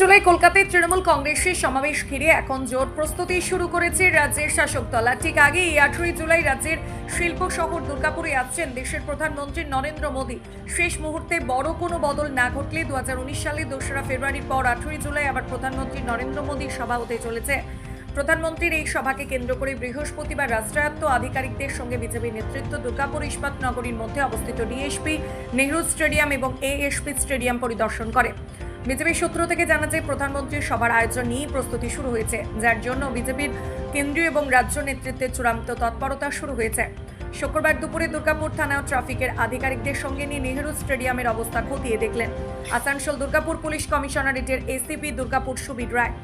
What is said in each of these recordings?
জুলাই কলকাতায় তৃণমূল কংগ্রেসের সমাবেশ ঘিরে এখন জোর প্রস্তুতি শুরু করেছে রাজ্যের শাসক দল। আর ঠিক আগেই আঠেরোই জুলাই রাজ্যের শিল্প শহর দুর্গাপুরে আসছেন দেশের প্রধানমন্ত্রী নরেন্দ্র মোদী। শেষ মুহূর্তে বড় কোনো বদল না ঘটলে উনিশ সালের দোসরা ফেব্রুয়ারির পর আঠেরোই জুলাই আবার প্রধানমন্ত্রী নরেন্দ্র মোদীর সভা হতে চলেছে। প্রধানমন্ত্রীর এই সভাকে কেন্দ্র করে বৃহস্পতিবার রাষ্ট্রায়ত্ত আধিকারিকদের সঙ্গে বিজেপি নেতৃত্ব দুর্গাপুর ইস্পাত নগরীর মধ্যে অবস্থিত ডিএসপি, নেহরু স্টেডিয়াম এবং এএসপি স্টেডিয়াম পরিদর্শন করে। বিজেপি সূত্র থেকে জানা যায়, প্রধানমন্ত্রীর সভার আয়োজন নিয়েই প্রস্তুতি শুরু হয়েছে, যার জন্য বিজেপির কেন্দ্রীয় এবং রাজ্য নেতৃত্বের চূড়ান্ত তৎপরতা শুরু হয়েছে। শুক্রবার দুপুরে দুর্গাপুর থানা ট্রাফিকের আধিকারিকদের সঙ্গে নিয়ে নেহরু স্টেডিয়ামের অবস্থা খতিয়ে দেখলেন আসানসোল দুর্গাপুর পুলিশ কমিশনারেটের এসিপি দুর্গাপুর সুবির রায়।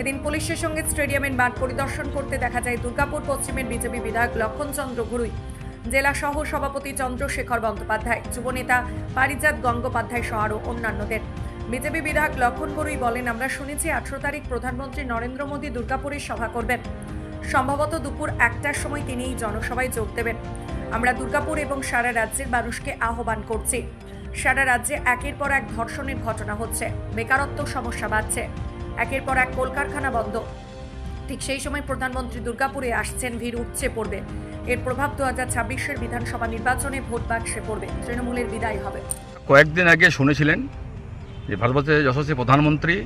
এদিন পুলিশের সঙ্গে স্টেডিয়ামের মাঠ পরিদর্শন করতে দেখা যায়, দুর্গাপুর পশ্চিমের বিজেপি বিধায়ক লক্ষণ চন্দ্র গুরুই জেলা সহ সভাপতি চন্দ্রশেখর বন্দ্যোপাধ্যায়, যুবনেতা পারিজাত গঙ্গোপাধ্যায় সহ আরও অন্যান্যদের। বিজেপি বিধায়ক লক্ষণ বড়ুই বলেন, আমরা শুনেছি আঠারো তারিখ প্রধানমন্ত্রী নরেন্দ্র মোদী দুর্গাপুরে সভা করবেন। সম্ভবত দুপুর একটার সময় তিনি এই জনসভায় যোগ দেবেন। আমরা দুর্গাপুর এবং সারা রাজ্যের মানুষকে আহ্বান করছি। সারা রাজ্যে একের পর এক ধর্ষণের ঘটনা হচ্ছে। বেকারত্ব সমস্যা বাড়ছে। একের পর এক কলকারখানা বন্ধ। ঠিক সেই সময় প্রধানমন্ত্রী দুর্গাপুরে আসছেন, ভিড় উপচে পড়বে। এর প্রভাব দু হাজার ছাব্বিশের বিধানসভা নির্বাচনে ভোট বাক্সে পড়বে। তৃণমূলের বিদায় হবে। কয়েকদিন আগে শুনেছিলেন যে ভারতবর্ষের যশস্বী প্রধানমন্ত্রী,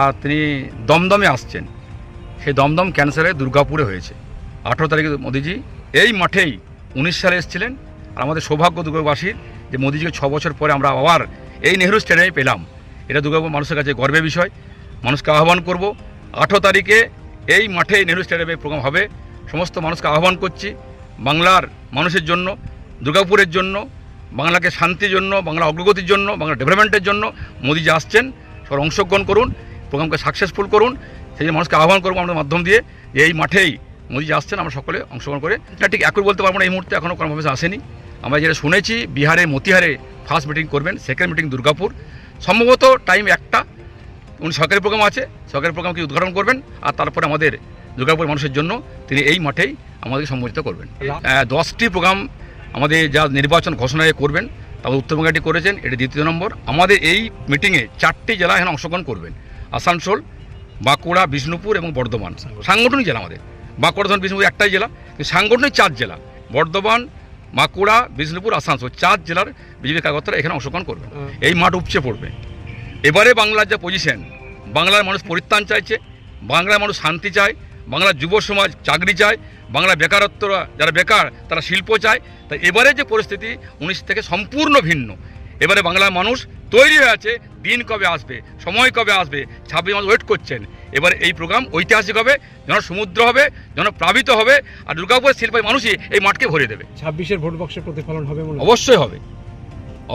আর তিনি দমদমে আসছেন। সেই দমদম ক্যান্সারে দুর্গাপুরে হয়েছে। আঠেরো তারিখে মোদিজি, এই মাঠেই উনিশ সালে এসেছিলেন। আর আমাদের সৌভাগ্য দুর্গাবাসীর যে মোদিজিকে ছ বছর পরে আমরা আবার এই নেহরু স্টেডিয়ামে পেলাম। এটা দুর্গাপুর মানুষের কাছে গর্বের বিষয়। মানুষকে আহ্বান করব, আঠেরো তারিখে এই মাঠে নেহরু স্টেডিয়ামে প্রোগ্রাম হবে। সমস্ত মানুষকে আহ্বান করছি, বাংলার মানুষের জন্য, দুর্গাপুরের জন্য বাংলাকে শান্তির জন্য বাংলা অগ্রগতির জন্য বাংলা ডেভেলপমেন্টের জন্য মোদি যে আসছেন সবার অংশগ্রহণ করুন প্রোগ্রামকে সাকসেসফুল করুন সেই মানুষকে আহ্বান করব আমাদের মাধ্যম দিয়ে যে এই মাঠেই মোদি যে আসছেন আমরা সকলে অংশগ্রহণ করে। এটা ঠিক একই বলতে পারব না এই মুহূর্তে এখনও কর্মভাবে আসেনি। আমরা যেটা শুনেছি বিহারে মতিহারে ফার্স্ট মিটিং করবেন সেকেন্ড মিটিং দুর্গাপুর। সম্ভবত টাইম একটা। উনি সরকারি প্রোগ্রাম আছে সরকারি প্রোগ্রামকে উদ্ঘাটন করবেন আর তারপরে আমাদের দুর্গাপুর মানুষের জন্য তিনি এই মাঠেই আমাদেরকে সম্বোধিত করবেন। দশটি প্রোগ্রাম আমাদের যা নির্বাচন ঘোষণায় করবেন তারপর উত্তরবঙ্গটি করেছেন এটি দ্বিতীয় নম্বর। আমাদের এই মিটিংয়ে চারটি জেলা এখানে অংশগ্রহণ করবেন। আসানসোল বাঁকুড়া বিষ্ণুপুর এবং বর্ধমান। সাংগঠনিক জেলা আমাদের। বাঁকুড়া ধরুন বিষ্ণুপুর একটাই জেলা। সাংগঠনিক চার জেলা। বর্ধমান বাঁকুড়া বিষ্ণুপুর আসানসোল চার জেলার বিজেপি কার্যকর্তারা এখানে অংশগ্রহণ করবেন। এই মাঠ উপচে পড়বে। এবারে বাংলার যা পজিশন বাংলার মানুষ পরিত্রাণ চাইছে বাংলার মানুষ শান্তি চায় বাংলার যুব সমাজ চাকরি চায় বাংলা বেকারত্বরা যারা বেকার তারা শিল্প চায়। তাই এবারে যে পরিস্থিতি উনিশ থেকে সম্পূর্ণ ভিন্ন। এবারে বাংলার মানুষ তৈরি হয়ে আছে দিন কবে আসবে সময় কবে আসবে ছাব্বিশ মাস ওয়েট করছেন। এবারে এই প্রোগ্রাম ঐতিহাসিক হবে যেন সমুদ্র হবে যেন প্লাবিত হবে আর দুর্গাপুরের শিল্পের মানুষই এই মাঠকে ভরে দেবে। ছাব্বিশের ভোট বক্সের প্রতিফলন হবে অবশ্যই হবে।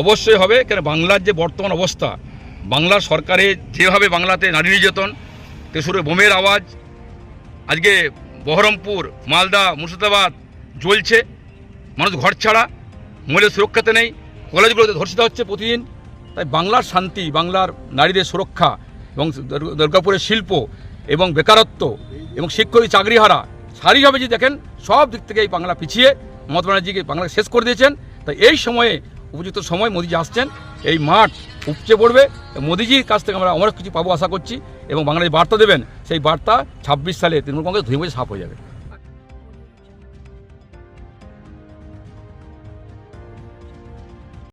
অবশ্যই হবে কেন বাংলার যে বর্তমান অবস্থা বাংলার সরকারের যেভাবে বাংলাতে নারী নির্যাতন তেসুরে বোমের আওয়াজ আজকে বহরমপুর, মালদা, মুর্শিদাবাদ জ্বলছে। মানুষ ঘর ছাড়া মহিলা সুরক্ষাতে নেই। কলেজগুলোতে ধর্ষিত হচ্ছে প্রতিদিন। তাই বাংলার শান্তি, বাংলার নারীদের সুরক্ষা এবং দুর্গাপুরের শিল্প এবং বেকারত্ব এবং শিক্ষক চাকরি হারা সারিভাবে যদি দেখেন, সব দিক থেকে এই বাংলা পিছিয়ে। মমতা ব্যানার্জিকে বাংলা শেষ করে দিয়েছেন। তাই এই সময়ে, উপযুক্ত সময় মোদিজি আসছেন। এই মাঠ উপচে পড়বে। মোদিজির কাছ থেকে আমরা অনেক কিছু পাবো আশা করছি। এবং বাংলাদেশ বার্তা দেবেন সেই বার্তা ছাব্বিশ সালে তৃণমূল কংগ্রেস ধুয়ে সাফ হয়ে যাবে।